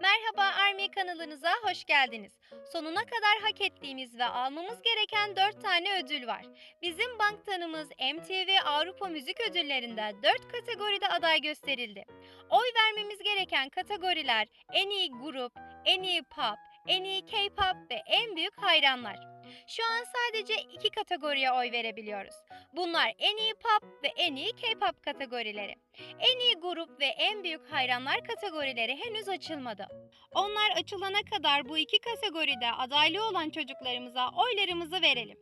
Merhaba Army kanalınıza hoş geldiniz. Sonuna kadar hak ettiğimiz ve almamız gereken 4 tane ödül var. Bizim bank tanımız MTV Avrupa Müzik Ödülleri'nde 4 kategoride aday gösterildi. Oy vermemiz gereken kategoriler en iyi grup, en iyi pop, en iyi K-pop ve en büyük hayranlar. Şu an sadece iki kategoriye oy verebiliyoruz. Bunlar en iyi pop ve en iyi K-pop kategorileri. En iyi grup ve en büyük hayranlar kategorileri henüz açılmadı. Onlar açılana kadar bu iki kategoride adaylı olan çocuklarımıza oylarımızı verelim.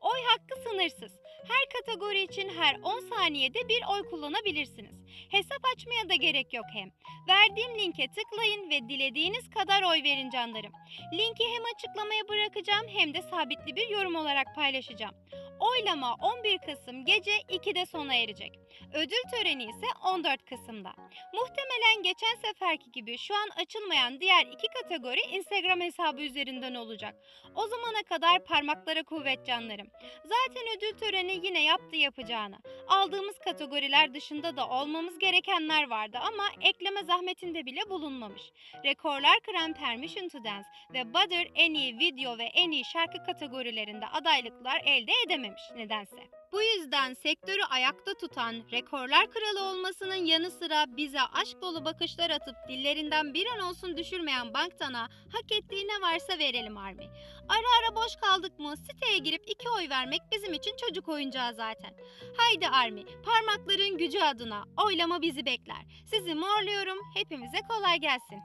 Oy hakkı sınırsız. Her kategori için her 10 saniyede bir oy kullanabilirsiniz. Hesap açmaya da gerek yok hem. Verdiğim linke tıklayın ve dilediğiniz kadar oy verin canlarım. Linki hem açıklamaya bırakacağım hem de sabitli bir yorum olarak paylaşacağım. Oylama 11 Kasım gece 2'de sona erecek. Ödül töreni ise 14 Kasım'da. Muhtemelen geçen seferki gibi şu an açılmayan diğer iki kategori Instagram hesabı üzerinden olacak. O zamana kadar parmaklara kuvvet canlarım. Zaten ödül töreni yine yaptı yapacağını. Aldığımız kategoriler dışında da olmamız gerekenler vardı ama ekleme zahmetinde bile bulunmamış. Rekorlar kıran Permission to Dance ve Butter en iyi video ve en iyi şarkı kategorilerinde adaylıklar elde edememiş nedense. Bu yüzden sektörü ayakta tutan, rekorlar kralı olmasının yanı sıra bize aşk dolu bakışlar atıp dillerinden bir an olsun düşürmeyen Banktan'a hak ettiği ne varsa verelim Army. Ara ara boş kaldık mı siteye girip iki oy vermek bizim için çocuk oyuncağı zaten. Haydi Army, parmakların gücü adına oylama bizi bekler. Sizi morluyorum, hepimize kolay gelsin.